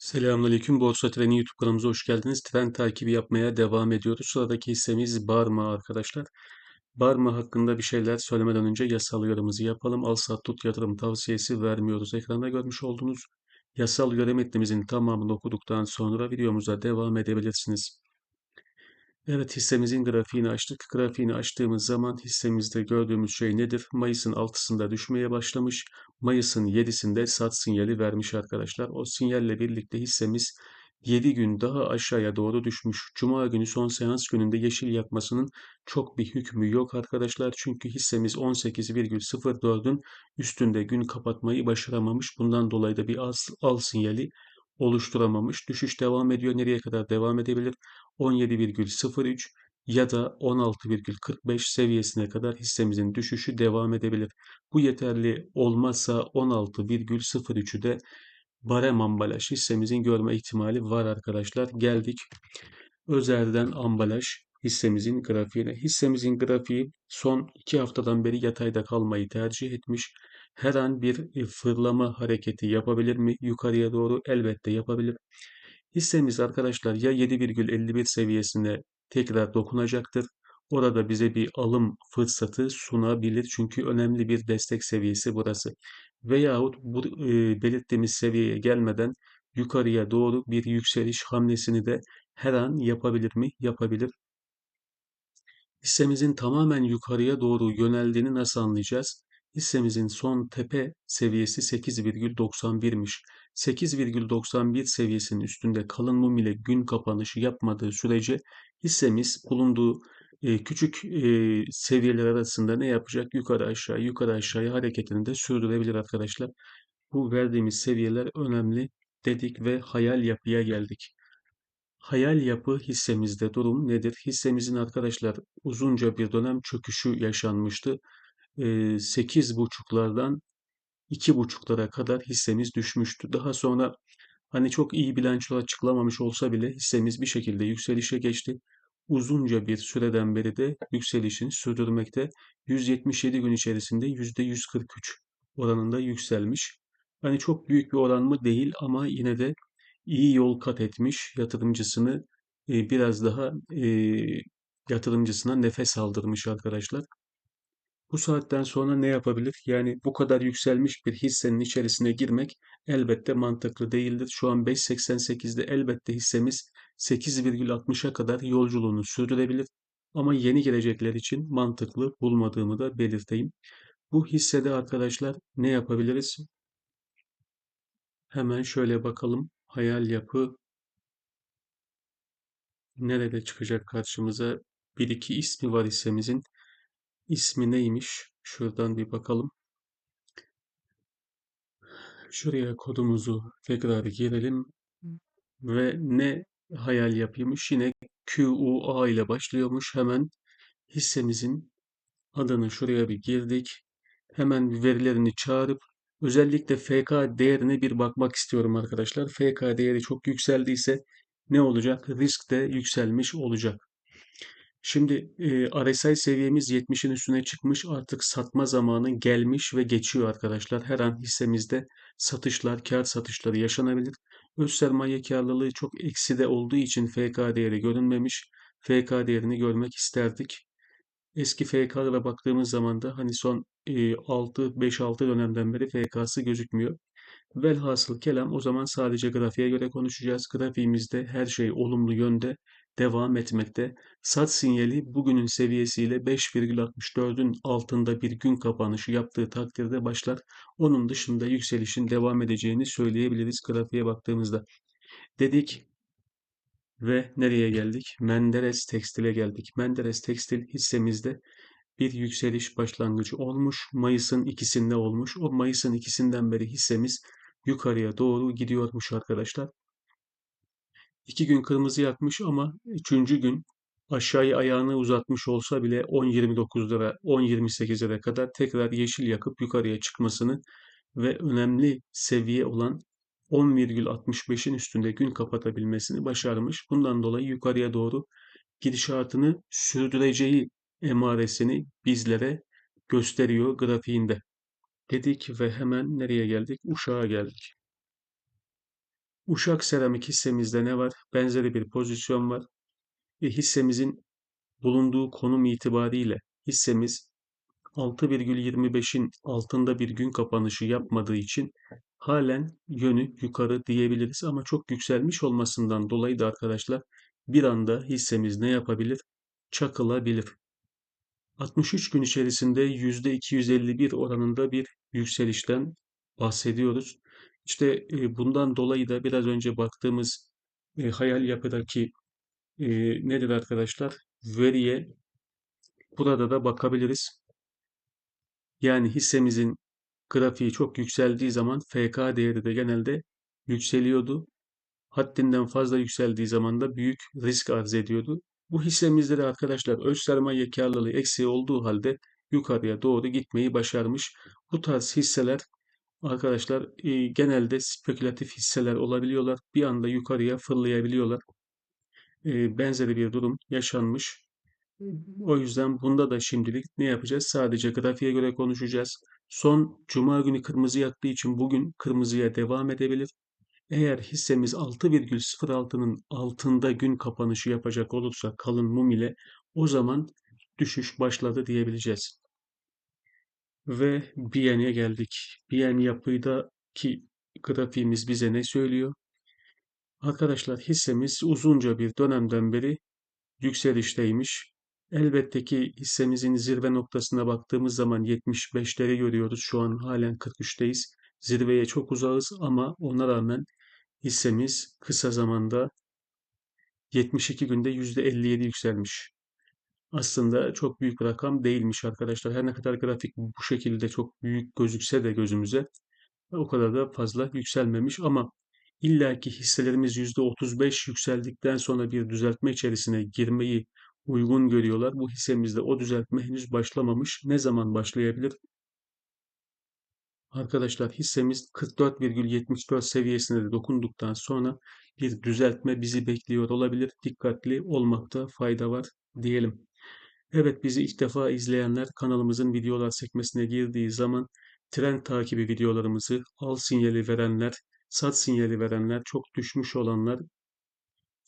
Selamünaleyküm. Borsa Treni YouTube kanalımıza hoş geldiniz. Trend takibi yapmaya devam ediyoruz. Sıradaki hissemiz Barma arkadaşlar. Barma hakkında bir şeyler söylemeden önce yasal uyarımızı yapalım. Al sat tut yatırım tavsiyesi vermiyoruz. Ekranda görmüş olduğunuz yasal uyarı metnimizin tamamını okuduktan sonra videomuza devam edebilirsiniz. Evet hissemizin grafiğini açtık. Grafiğini açtığımız zaman hissemizde gördüğümüz şey nedir? Mayıs'ın 6'sında düşmeye başlamış. Mayıs'ın 7'sinde sat sinyali vermiş arkadaşlar. O sinyalle birlikte hissemiz 7 gün daha aşağıya doğru düşmüş. Cuma günü son seans gününde yeşil yakmasının çok bir hükmü yok arkadaşlar. Çünkü hissemiz 18,04'ün üstünde gün kapatmayı başaramamış. Bundan dolayı da bir al, al sinyali oluşturamamış. Düşüş devam ediyor. Nereye kadar devam edebilir? 17,03 ya da 16,45 seviyesine kadar hissemizin düşüşü devam edebilir. Bu yeterli olmazsa 16,03'ü de barem ambalaj hissemizin görme ihtimali var arkadaşlar. Geldik Özer'den ambalaj hissemizin grafiğine. Hissemizin grafiği son iki haftadan beri yatayda kalmayı tercih etmiş. Her an bir fırlama hareketi yapabilir mi? Yukarıya doğru elbette yapabilir. Hissemiz arkadaşlar ya 7,51 seviyesine tekrar dokunacaktır. Orada bize bir alım fırsatı sunabilir. Çünkü önemli bir destek seviyesi burası. Veyahut bu e, belirttiğimiz seviyeye gelmeden yukarıya doğru bir yükseliş hamlesini de her an yapabilir mi? Yapabilir. Hissemizin tamamen yukarıya doğru yöneldiğini nasıl anlayacağız? Hissemizin son tepe seviyesi 8,91'miş. 8,91 seviyesinin üstünde kalın mum ile gün kapanışı yapmadığı sürece hissemiz bulunduğu e, küçük e, seviyeler arasında ne yapacak? Yukarı aşağı, yukarı aşağıya hareketini de sürdürebilir arkadaşlar. Bu verdiğimiz seviyeler önemli dedik ve hayal yapıya geldik. Hayal yapı hissemizde durum nedir? Hissemizin arkadaşlar uzunca bir dönem çöküşü yaşanmıştı. Sekiz buçuklardan iki buçuklara kadar hissemiz düşmüştü. Daha sonra hani çok iyi bilanço açıklamamış olsa bile hissemiz bir şekilde yükselişe geçti. Uzunca bir süreden beri de yükselişini sürdürmekte. 177 gün içerisinde %143 oranında yükselmiş. Hani çok büyük bir oran mı değil ama yine de iyi yol kat etmiş yatırımcısını biraz daha yatırımcısına nefes aldırmış arkadaşlar. Bu saatten sonra ne yapabilir? Yani bu kadar yükselmiş bir hissenin içerisine girmek elbette mantıklı değildir. Şu an 5.88'de elbette hissemiz 8,60'a kadar yolculuğunu sürdürebilir. Ama yeni gelecekler için mantıklı bulmadığımı da belirteyim. Bu hissede arkadaşlar ne yapabiliriz? Hemen şöyle bakalım. Hayal yapı nerede çıkacak karşımıza? Bir iki ismi var hissemizin. İsmi neymiş? Şuradan bir bakalım. Şuraya kodumuzu tekrar girelim. Ve ne hayal yapıyormuş? Yine QUA ile başlıyormuş. Hemen hissemizin adını şuraya bir girdik. Hemen verilerini çağırıp özellikle FK değerine bir bakmak istiyorum arkadaşlar. FK değeri çok yükseldiyse ne olacak? Risk de yükselmiş olacak. Şimdi e, RSI seviyemiz 70'in üstüne çıkmış. Artık satma zamanı gelmiş ve geçiyor arkadaşlar. Her an hissemizde satışlar, kar satışları yaşanabilir. Öz sermaye karlılığı çok ekside olduğu için FK değeri görünmemiş. FK değerini görmek isterdik. Eski FK'lara baktığımız zaman da hani son e, 6 5-6 dönemden beri FK'sı gözükmüyor. Velhasıl kelam o zaman sadece grafiğe göre konuşacağız. Grafiğimizde her şey olumlu yönde devam etmekte. Sat sinyali bugünün seviyesiyle 5,64'ün altında bir gün kapanışı yaptığı takdirde başlar. Onun dışında yükselişin devam edeceğini söyleyebiliriz grafiğe baktığımızda. Dedik ve nereye geldik? Menderes Tekstil'e geldik. Menderes Tekstil hissemizde bir yükseliş başlangıcı olmuş. Mayıs'ın ikisinde olmuş. O Mayıs'ın ikisinden beri hissemiz yukarıya doğru gidiyormuş arkadaşlar. İki gün kırmızı yakmış ama üçüncü gün aşağıya ayağını uzatmış olsa bile 10.29'lara 10.28'lere kadar tekrar yeşil yakıp yukarıya çıkmasını ve önemli seviye olan 10,65'in üstünde gün kapatabilmesini başarmış. Bundan dolayı yukarıya doğru gidişatını sürdüreceği emaresini bizlere gösteriyor grafiğinde. Dedik ve hemen nereye geldik? Uşağa geldik. Uşak Seramik hissemizde ne var? Benzeri bir pozisyon var. Ve hissemizin bulunduğu konum itibariyle hissemiz 6,25'in altında bir gün kapanışı yapmadığı için halen yönü yukarı diyebiliriz ama çok yükselmiş olmasından dolayı da arkadaşlar bir anda hissemiz ne yapabilir? Çakılabilir. 63 gün içerisinde %251 oranında bir yükselişten bahsediyoruz. İşte bundan dolayı da biraz önce baktığımız hayal yapıdaki e, nedir arkadaşlar? Veriye burada da bakabiliriz. Yani hissemizin grafiği çok yükseldiği zaman FK değeri de genelde yükseliyordu. Haddinden fazla yükseldiği zaman da büyük risk arz ediyordu. Bu hissemizde de arkadaşlar öz sermaye karlılığı eksiği olduğu halde yukarıya doğru gitmeyi başarmış. Bu tarz hisseler arkadaşlar e, genelde spekülatif hisseler olabiliyorlar. Bir anda yukarıya fırlayabiliyorlar. E, benzeri bir durum yaşanmış. O yüzden bunda da şimdilik ne yapacağız? Sadece grafiğe göre konuşacağız. Son cuma günü kırmızı yattığı için bugün kırmızıya devam edebilir. Eğer hissemiz 6,06'nın altında gün kapanışı yapacak olursa kalın mum ile o zaman düşüş başladı diyebileceğiz. Ve BN'ye geldik. BN yapıdaki grafiğimiz bize ne söylüyor? Arkadaşlar hissemiz uzunca bir dönemden beri yükselişteymiş. Elbette ki hissemizin zirve noktasına baktığımız zaman 75'leri görüyoruz. Şu an halen 43'teyiz. Zirveye çok uzağız ama ona rağmen hissemiz kısa zamanda 72 günde %57 yükselmiş. Aslında çok büyük bir rakam değilmiş arkadaşlar. Her ne kadar grafik bu şekilde çok büyük gözükse de gözümüze o kadar da fazla yükselmemiş ama illaki hisselerimiz %35 yükseldikten sonra bir düzeltme içerisine girmeyi uygun görüyorlar. Bu hissemizde o düzeltme henüz başlamamış. Ne zaman başlayabilir? Arkadaşlar hissemiz 44,74 seviyesine de dokunduktan sonra bir düzeltme bizi bekliyor olabilir. Dikkatli olmakta fayda var diyelim. Evet bizi ilk defa izleyenler kanalımızın videolar sekmesine girdiği zaman trend takibi videolarımızı al sinyali verenler, sat sinyali verenler, çok düşmüş olanlar,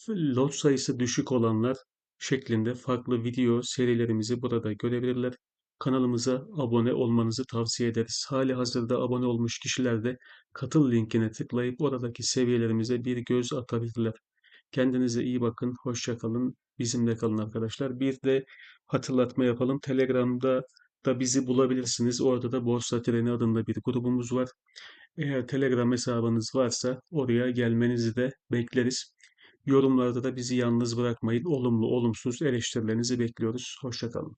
lot sayısı düşük olanlar şeklinde farklı video serilerimizi burada görebilirler. Kanalımıza abone olmanızı tavsiye ederiz. Hali hazırda abone olmuş kişiler de katıl linkine tıklayıp oradaki seviyelerimize bir göz atabilirler. Kendinize iyi bakın, hoşça kalın, bizimle kalın arkadaşlar. Bir de hatırlatma yapalım. Telegram'da da bizi bulabilirsiniz. Orada da Borsa Treni adında bir grubumuz var. Eğer Telegram hesabınız varsa oraya gelmenizi de bekleriz. Yorumlarda da bizi yalnız bırakmayın. Olumlu, olumsuz eleştirilerinizi bekliyoruz. Hoşçakalın.